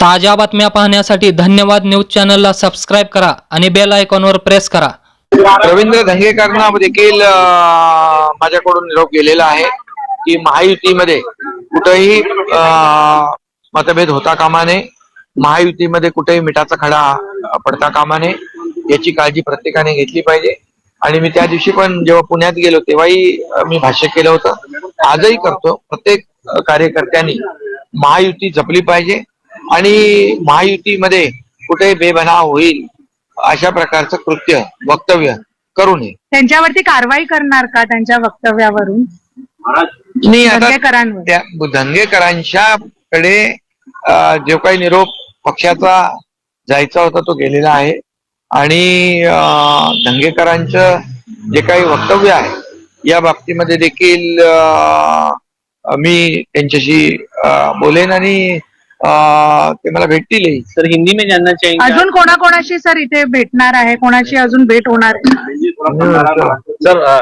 ताज्या बातम्या पाहण्यासाठी धन्यवाद न्यूज चॅनलला सबस्क्राईब करा आणि बेल आयकॉनवर प्रेस करा. रवींद्र धंगेकरांना देखील माझ्याकडून निरोप गेलेला आहे की महायुतीमध्ये कुठेही मतभेद होता कामा नये महायुतीमध्ये कुठेही मिठाचा खडा पडता कामा नये याची काळजी प्रत्येकाने घेतली पाहिजे. आणि मी त्या दिवशी पण जेव्हा पुण्यात गेलो तेव्हाही मी भाष्य केलं होतं. आजही करतो. प्रत्येक कार्यकर्त्यांनी महायुती जपली पाहिजे. आणि महायुतीमध्ये कुठेही बेबनाव होईल अशा प्रकारचं कृत्य वक्तव्य करू नये. त्यांच्यावरती कारवाई करणार का त्यांच्या वक्तव्यावरून? मी आता दंगेकरांवर त्या धंगेकरांच्याकडे अं, जो काही निरोप पक्षाचा जायचा होता तो गेलेला आहे. आणि अं, धंगेकरांचं जे काही वक्तव्य आहे या बाबतीमध्ये देखील अं, मी त्यांच्याशी अं, बोलेन आणि ते मला भेटतीलही सर हिंदी में जानना चाहेंगे आप? अजून कोणाकोणाशी सर इथे भेटणार आहे कोणाशी अजून भेट होणार आहे सर अ,